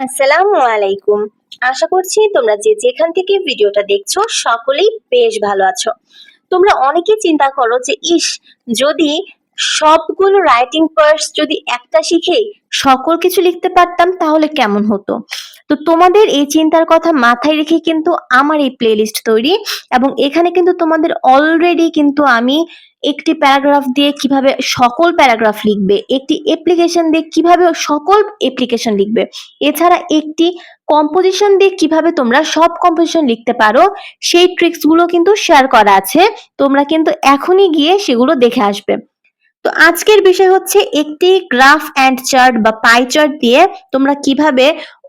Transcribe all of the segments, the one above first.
আসসালামু আলাইকুম। আশা করছি তোমরা যে যেখান থেকে ভিডিওটা দেখছ সকলেই বেশ ভালো আছো। তোমরা অনেকে চিন্তা করো যে, ইস, যদি সবগুলো রাইটিং পার্স যদি একটা শিখে সকল কিছু লিখতে পারতাম তাহলে কেমন হতো? তো তোমাদের এই চিন্তার কথা মাথায় রেখে কিন্তু আমার এই প্লেলিস্ট তৈরি এবং এখানে কিন্তু তোমাদের অলরেডি কিন্তু আমি একটি প্যারাগ্রাফ দিয়ে কীভাবে সকল প্যারাগ্রাফ লিখবে, একটি অ্যাপ্লিকেশন দিয়ে কীভাবে সকল অ্যাপ্লিকেশন লিখবে, এছাড়া একটি কম্পোজিশন দিয়ে কীভাবে তোমরা সব কম্পোজিশন লিখতে পারো, সেই ট্রিক্সগুলো কিন্তু শেয়ার করা আছে, তোমরা কিন্তু এখনই গিয়ে সেগুলো দেখে আসবে। তো আজকের বিষয় হচ্ছে একটি গ্রাফ অ্যান্ড চার্ট বা পাই চার্ট দিয়ে তোমরা কীভাবে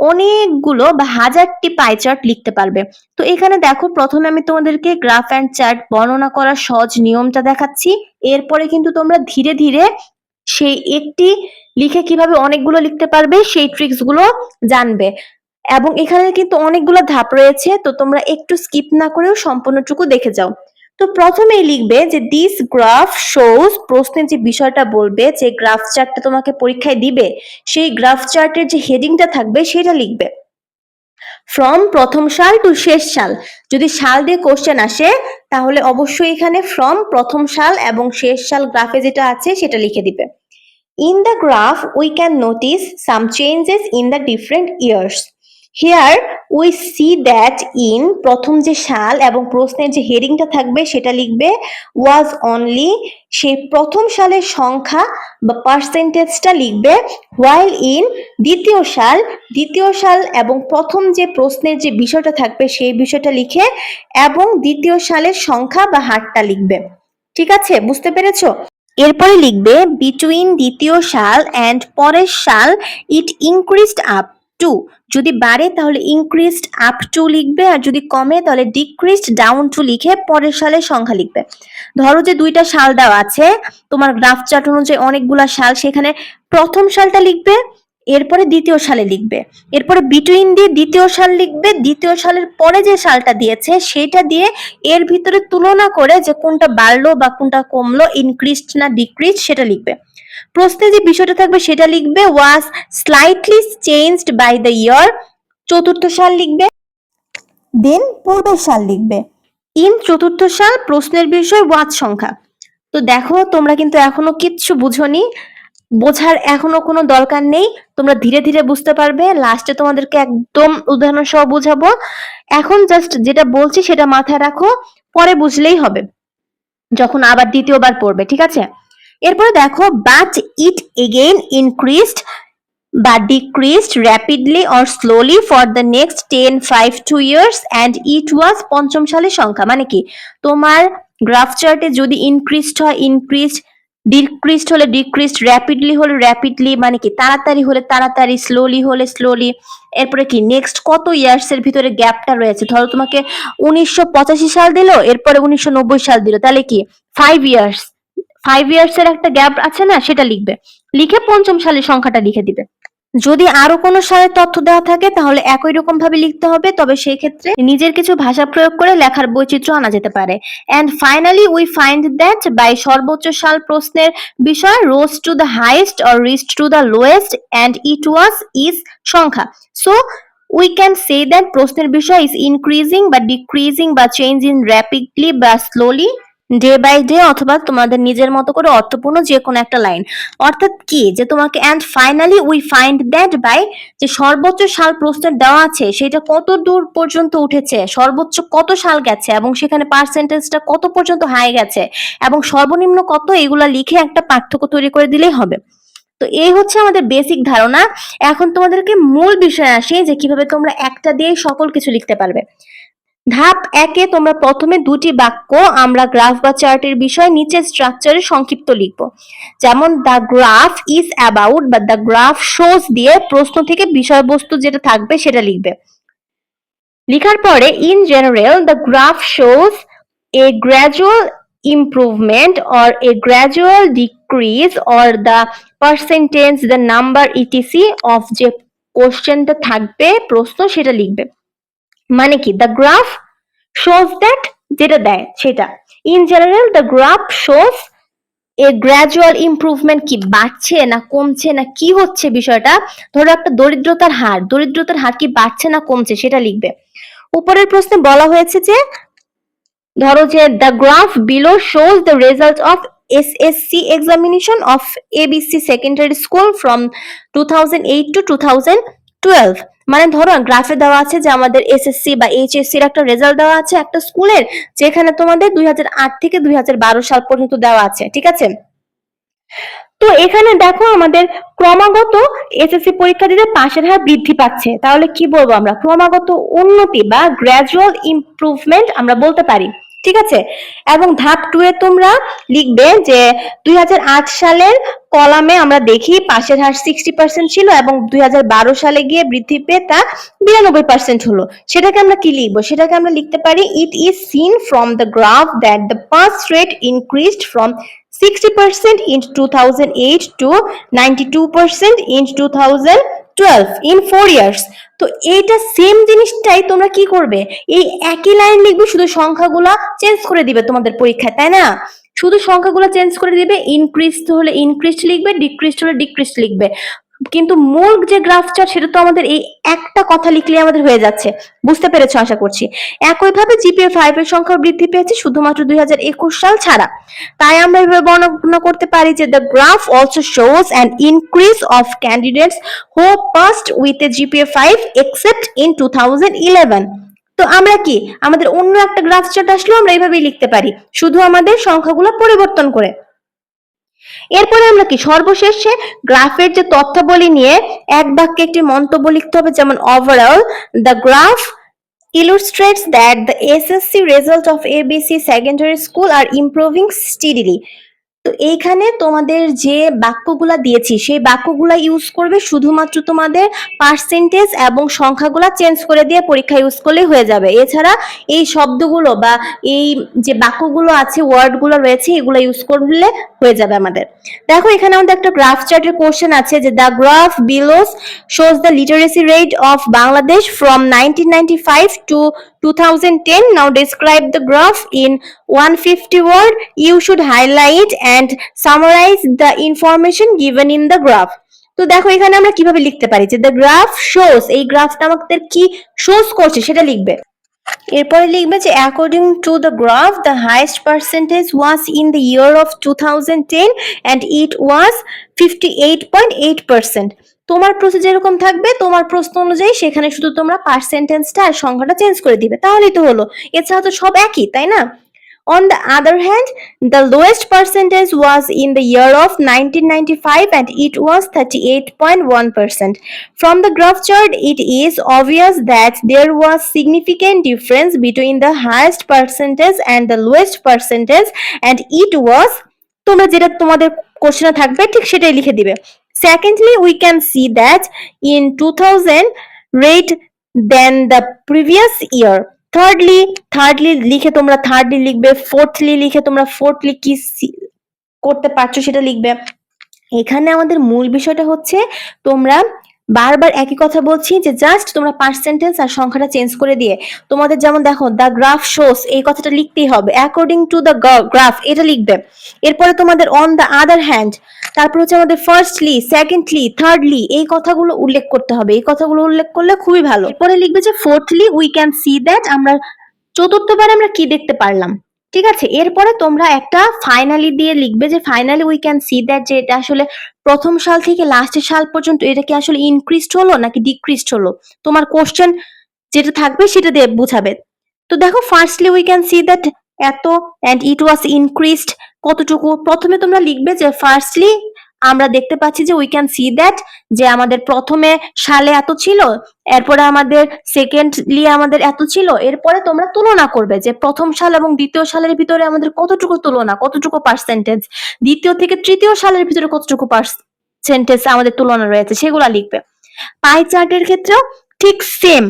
অনেকগুলো বা হাজারটি পাই চার্ট লিখতে পারবে। তো এখানে দেখো, প্রথমে আমি তোমাদেরকে গ্রাফ অ্যান্ড চার্ট বর্ণনা করার সহজ নিয়মটা দেখাচ্ছি। এরপরে কিন্তু তোমরা ধীরে ধীরে সেই একটি লিখে কীভাবে অনেকগুলো লিখতে পারবে, সেই ট্রিক্সগুলো জানবে। এবং এখানে কিন্তু অনেকগুলো ধাপ রয়েছে, তো তোমরা একটু স্কিপ না করেও সম্পূর্ণটুকু দেখে যাও। তো প্রথমেই লিখবে যে দিস গ্রাফ শোজ প্রশ্নের যে বিষয়টা বলবে, যে গ্রাফ চার্টটা তোমাকে পরীক্ষায় দিবে, সেই গ্রাফ চার্টের যে হেডিংটা থাকবে, সেটা লিখবে। ফ্রম প্রথম সাল টু শেষ সাল। যদি সাল দিয়ে কোশ্চেন আসে, তাহলে অবশ্যই এখানে ফ্রম প্রথম সাল এবং শেষ সাল গ্রাফে যেটা আছে, সেটা লিখে দিবে। In the graph we can notice some changes in the different years here we see that in প্রথম যে সাল এবং প্রশ্নের যে হেডিংটা থাকবে সেটা লিখবে ওয়াজ অনলি সেই প্রথম সালের সংখ্যা বা পার্সেন্টেজটা লিখবে হোয়াইল ইন দ্বিতীয় সাল দ্বিতীয় সাল এবং প্রথম যে প্রশ্নের যে বিষয়টা থাকবে সেই বিষয়টা লিখে এবং দ্বিতীয় সালের সংখ্যা বা হারটা লিখবে। ঠিক আছে? বুঝতে পেরেছ? এরপরে লিখবে বিটুইন দ্বিতীয় সাল অ্যান্ড পরের সাল ইট ইনক্রিজড আপ টু যদি বাড়ে তাহলে ইনক্রিজড আপ টু লিখবে আর যদি কমে তাহলে ডিক্রিজড ডাউন টু লিখে পরের সালের সংখ্যা লিখবে। ধরো যে দুইটা সাল দেওয়া আছে, তোমার গ্রাফ চার্ট অনুযায়ী অনেকগুলা সাল সেখানে প্রথম সালটা লিখবে এরপরে দ্বিতীয় সালে লিখবে। এরপরে বিটুইন দিয়ে দ্বিতীয় সাল লিখবে, দ্বিতীয় সালের পরে যে সালটা দিয়েছে, সেটা দিয়ে এর ভিতরে তুলনা করে যে কোনটা বাড়লো বা কোনটা কমলো ইনক্রিজড না ডিক্রিজ সেটা লিখবে। প্রশ্নে যে বিষয়টা থাকবে, সেটা লিখবে was slightly changed by the year চতুর্থ সাল লিখবে দেন পূর্বের সাল লিখবে। ইন চতুর্থ সাল প্রশ্নের বিষয় ওয়াজ সংখ্যা। তো দেখো, তোমরা কিন্তু এখনও কিচ্ছু বুঝোনি। বোঝার এখনও কোনো দরকার নেই। তোমরা ধীরে ধীরে বুঝতে পারবে। লাস্টে তোমাদেরকে একদম উদাহরণ সহ বুঝাবো। এখন জাস্ট যেটা বলছি সেটা মাথায় রাখো। পরে বুঝলেই হবে। যখন আবার দ্বিতীয়বার পড়বে, ঠিক আছে? এরপরে দেখো বাট ইট এগেইন ইনক্রিজড বা decreased rapidly or slowly for the next ten five two years and it was পঞ্চম সালের সংখ্যা। মানে কি? তোমার গ্রাফ চার্টে যদি ইনক্রিজড হয় ইনক্রিজড ডিক্রিজড হলে ডিক্রিস্ট র্যাপিডলি হলে র্যাপিডলি মানে কি, তাড়াতাড়ি হলে তাড়াতাড়ি স্লোলি হলে স্লোলি এরপরে কি নেক্সট কত ইয়ার্স এর ভিতরে গ্যাপটা রয়েছে? ধরো তোমাকে উনিশশো পঁচাশি সাল দিল, এরপরে উনিশশো নব্বই সাল দিল, তাহলে কি ফাইভ ইয়ার্স ফাইভ ইয়ার্স এর একটা গ্যাপ আছে না, সেটা লিখবে, লিখে পঞ্চম সালের সংখ্যাটা লিখে দিবে। যদি আরও কোনো সালের তথ্য দেওয়া থাকে, তাহলে একই রকম ভাবে লিখতে হবে, তবে সেই ক্ষেত্রে নিজের কিছু ভাষা প্রয়োগ করে লেখার বৈচিত্র্য আনা যেতে পারে। And finally we find that by সর্বোচ্চ সাল প্রশ্নের বিষয় rose to the highest or reached to the lowest and it was is সংখ্যা। So we can say that প্রশ্নের বিষয় ইজ ইনক্রিজিং বা ডিক্রিজিং বা চেঞ্জ ইন র্যাপিডলি বা স্লোলি ডে বাই ডে অথবা তোমাদের নিজের মতো করে অর্থপূর্ণ যে কোনো একটা লাইন অর্থাৎ কি? যে তোমাকে and finally we find that by যে সর্বোচ্চ সাল প্রশ্নের দেওয়া আছে, সেটা কত দূর পর্যন্ত উঠেছে, সর্বোচ্চ কত সাল গেছে, এবং সেখানে পার্সেন্টেজটা কত পর্যন্ত হাই গেছে, এবং সর্বনিম্ন কত, এগুলা লিখে একটা পার্থক্য তৈরি করে দিলেই হবে। তো এই হচ্ছে আমাদের বেসিক ধারণা। এখন তোমাদেরকে মূল বিষয় আসে যে কীভাবে তোমরা একটা দিয়ে সকল কিছু লিখতে পারবে। ধাপ একে তোমরা প্রথমে দুটি বাক্য আমরা গ্রাফ বা চার্টের বিষয় নিচের স্ট্রাকচারে সংক্ষিপ্ত লিখব। যেমন দ্য গ্রাফ ইজ অ্যাবাউট বা দ্য গ্রাফ শোজ দিয়ে প্রশ্ন থেকে বিষয়বস্তু যেটা থাকবে সেটা লিখবে। লিখার পরে in general the graph shows a gradual improvement or a gradual decrease or the percentage, the number, etc. of যে কোশ্চেনটা থাকবে, প্রশ্ন সেটা লিখবে। মানে কি? দ্য গ্রাফ শোজ দ্যাট যেটা দেয়, সেটা। In general the graph shows a gradual improvement কি বাড়ছে না কমছে না কি হচ্ছে বিষয়টা? ধরো একটা দরিদ্রতার হার দরিদ্রতার হার কি বাড়ছে না কমছে সেটা লিখবে। উপরের প্রশ্নে বলা হয়েছে যে, ধরো যে the graph below shows the result of SSC examination of ABC secondary school from two thousand eight to two thousand twelve মানে ধরো গ্রাফে দেওয়া আছে যে আমাদের এসএসসি বা এইচএসসি এর একটা রেজাল্ট দেওয়া আছে একটা স্কুলের যেখানে তোমাদের দুই হাজার আট থেকে দুই হাজার বারো সাল পর্যন্ত দেওয়া আছে, ঠিক আছে? তো এখানে দেখো আমাদের ক্রমাগত এসএসসি পরীক্ষা দিতে পাশের হার বৃদ্ধি পাচ্ছে। তাহলে কি বলব আমরা? ক্রমাগত উন্নতি বা গ্র্যাজুয়াল ইমপ্রুভমেন্ট আমরা বলতে পারি। ঠিক আছে? এবং ধাপ টু এ তোমরা লিখবে যে দুই হাজার আট সালের কলামে আমরা দেখি পাশের হার সিক্সটি পার্সেন্ট ছিল এবং দুই হাজার বারো সালে গিয়ে বৃদ্ধি পেয়ে তা বিরানব্বই পার্সেন্ট হলো। সেটাকে আমরা কি লিখব? সেটাকে আমরা লিখতে পারি it is seen from the graph that the pass rate increased from 60% in 2008 to 92% in 2012 in 4 years, তো এইটা সেম জিনিসটাই তোমরা কি করবে? এই একই লাইন লিখবে, শুধু সংখ্যাগুলা চেঞ্জ করে দিবে তোমাদের পরীক্ষায়, তাই না? শুধু সংখ্যাগুলো চেঞ্জ করে দিবে ইনক্রিজ হলে ইনক্রিজ লিখবে ডিক্রিজ হলে ডিক্রিজ লিখবে। কিন্তু মূল যে গ্রাফ চার্ট সেটা তো আমাদের এই একটা কথা লিখলে আমাদের হয়ে যাচ্ছে। বুঝতে পেরেছ আশা করছি। একইভাবে জিপিএ ফাইভ এর সংখ্যা বৃদ্ধি পেয়েছে শুধুমাত্র দু হাজার একুশ সাল ছাড়া। তাই আমরা এভাবে বর্ণনা করতে পারি যে the graph also shows an increase of candidates who passed with a GPA five except in two তো আমরা কি? আমাদের অন্য একটা গ্রাফ চার্ট আসলেও আমরা এইভাবেই লিখতে পারি। শুধু আমাদের সংখ্যাগুলো পরিবর্তন করে। এরপরে আমরা কি? সর্বশেষে গ্রাফের যে তথ্যাবলি নিয়ে এক বাক্যে একটি মন্তব্য লিখতে হবে, যেমন overall the graph illustrates that the S S C result of ABC secondary school are improving steadily তো এইখানে তোমাদের যে বাক্যগুলা দিয়েছি, সেই বাক্যগুলা ইউজ করবে শুধুমাত্র তোমাদের পার্সেন্টেজ এবং সংখ্যাগুলা চেঞ্জ করে দিয়ে পরীক্ষা ইউজ করলেই হয়ে যাবে। এছাড়া এই শব্দগুলো বা এই যে বাক্যগুলো আছে ওয়ার্ডগুলো রয়েছে, এগুলো ইউজ করলে হয়ে যাবে আমাদের। দেখো, এখানে আমাদের একটা গ্রাফ চার্টের কোশ্চেন আছে যে the graph belows shows the literacy rate of Bangladesh from nineteen ninety five to 2010 now describe the graph in 150 word. You should highlight and summarize the information given in the graph. তো দেখো, এখানে আমরা কীভাবে লিখতে পারি যে the graph shows এই গ্রাফটা আমাদের কি শোস করছে সেটা লিখবে। এরপরে লিখবে যে according to the graph the highest percentage was in the year of two thousand ten and it was fifty eight point eight percent তোমার প্রশ্ন যেরকম থাকবে, তোমার প্রশ্ন অনুযায়ী সেখানে শুধু তোমরা পার্সেন্টেজটা আর সংখ্যাটা চেঞ্জ করে দিবে। তাহলেই তো হলো। এছাড়া তো সব একই, তাই না? On the other hand, the lowest percentage was in the year of 1995 and it was 38.1%. From the graph chart, it is obvious that there was significant difference between the highest percentage and the lowest percentage and it was তোমরা যেটা তোমাদের কোশ্চেনে থাকবে ঠিক সেটাই লিখে দিবে Secondly, we can see that in 2000 rate than the previous year. Thirdly, thirdly লিখে তোমরা থার্ডলি লিখবে ফোর্থলি লিখে তোমরা ফোর্থলি কি করতে পারছ সেটা লিখবে। এখানে আমাদের মূল বিষয়টা হচ্ছে তোমরা বারবার একই কথা বলছি যে জাস্ট তোমরা পার্সেন্টেজ আর সংখ্যাটা চেঞ্জ করে দিয়ে তোমাদের যেমন দেখো দ্য গ্রাফ শোস এই কথাটা লিখতেই হবে। অ্যাকর্ডিং টু দ্য গ্রাফ এটা লিখবে। এরপরে তোমাদের অন দ্য আদার হ্যান্ড তারপর হচ্ছে আমাদের ফার্স্টলি সেকেন্ডলি থার্ডলি এই কথাগুলো উল্লেখ করতে হবে। এই কথাগুলো উল্লেখ করলে খুবই ভালো। এরপরে লিখবে যে fourthly we can see that আমরা চতুর্থবার আমরা কি দেখতে পারলাম? ঠিক আছে? এরপরে তোমরা একটা ফাইনালি দিয়ে লিখবে যে finally we can see that যে এটা আসলে প্রথম সাল থেকে লাস্টের সাল পর্যন্ত এটা কি আসলে ইনক্রিজড হলো নাকি ডিক্রিজড হলো? তোমার কোশ্চেন যেটা থাকবে সেটা দিয়ে বোঝাবে। তো দেখো firstly we can see that এত অ্যান্ড ইট ওয়াজ ইনক্রিজড কতটুকু? প্রথমে তোমরা লিখবে যে ফার্স্টলি আমরা দেখতে পাচ্ছি যে উই ক্যান সি দ্যাট যে আমাদের প্রথমে সালে এত ছিল, এরপরে আমাদের সেকেন্ডলি আমাদের এত ছিল, এরপরে তোমরা তুলনা করবে যে প্রথম সাল এবং দ্বিতীয় সালের ভিতরে আমাদের কতটুকু তুলনা, কতটুকু পার্সেন্টেজ দ্বিতীয় থেকে তৃতীয় সালের ভিতরে কতটুকু পার্সেন্টেজ আমাদের তুলনা রয়েছে সেগুলা লিখবে। পাই চার্টের ক্ষেত্রেও ঠিক সেম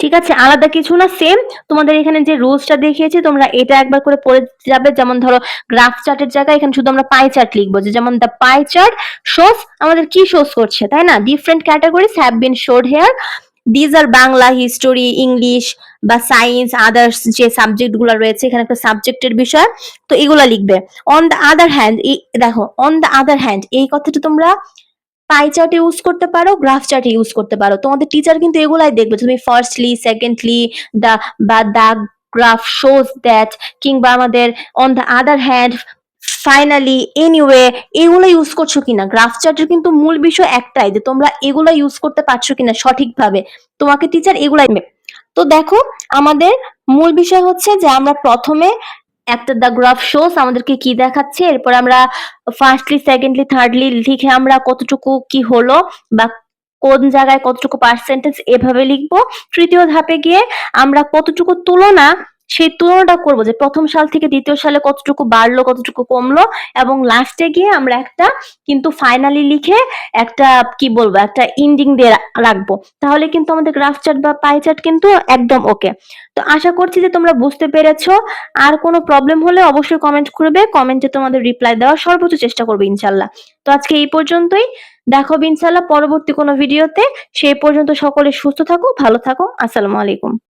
ঠিক আছে? আলাদা কিছু না সেম তোমাদের এখানে যে রুলসটা দেখিয়েছি, তোমরা এটা একবার করে পড়ে যাবে। যেমন ধরো গ্রাফ চার্টের জায়গায় এখানে শুধু আমরা পাই চার্ট লিখব যে, যেমন দ্য পাই চার্ট শোস আমাদের কি শোস করছে, তাই না? Different categories have been shown here these are Bangla history English বা সায়েন্স আদার্স যে সাবজেক্টগুলো রয়েছে, এখানে একটা সাবজেক্টের বিষয়। তো এগুলা লিখবে। অন দ্য আদার হ্যান্ড দেখো অন দ্য আদার হ্যান্ড এই কথাটা তোমরা পাই চার্ট ইউজ করতে পারো গ্রাফ চার্ট ইউজ করতে পারো। তোমাদের টিচার কিন্তু এগুলাই দেখবে। তুমি ফার্স্টলি সেকেন্ডলি দা বা দা গ্রাফ শোজ দ্যাট কিংবা আমাদের on the other hand finally anyway এগুলো ইউজ করছ কিনা? গ্রাফ চার্টের কিন্তু মূল বিষয় একটাই, যে তোমরা এগুলো ইউজ করতে পারছ কিনা সঠিকভাবে। তোমাকে টিচার এগুলাই। তো দেখো, আমাদের মূল বিষয় হচ্ছে যে আমরা প্রথমে একটা দ্য গ্রাফ শোস আমাদেরকে কি দেখাচ্ছে? এরপর আমরা ফার্স্টলি সেকেন্ডলি থার্ডলি লিখে আমরা কতটুকু কি হলো বা কোন জায়গায় কতটুকু পার্সেন্টেজ এভাবে লিখব? তৃতীয় ধাপে গিয়ে আমরা কতটুকু তুলনা সেই তুলনাটা করব যে প্রথম সাল থেকে দ্বিতীয় সালে কতটুকু বাড়লো, কতটুকু কমলো এবং লাস্টে গিয়ে আমরা একটা কিন্তু ফাইনালি লিখে একটা কি বলব, একটা ইন্ডিং দিয়ে রাখব। তাহলে কিন্তু আমাদের গ্রাফ চার্ট বা পাই চার্ট কিন্তু একদম ওকে তো আশা করছি যে তোমরা বুঝতে পেরেছ। আর কোনো প্রবলেম হলে অবশ্যই কমেন্ট করবে। কমেন্টে তোমাদের রিপ্লাই দেওয়ার সর্বোচ্চ চেষ্টা করবে ইনশাল্লাহ। তো আজকে এই পর্যন্তই। দেখো ইনশাল্লাহ পরবর্তী কোনো ভিডিওতে সেই পর্যন্ত সকলে সুস্থ থাকো, ভালো থাকো। আসসালামু আলাইকুম।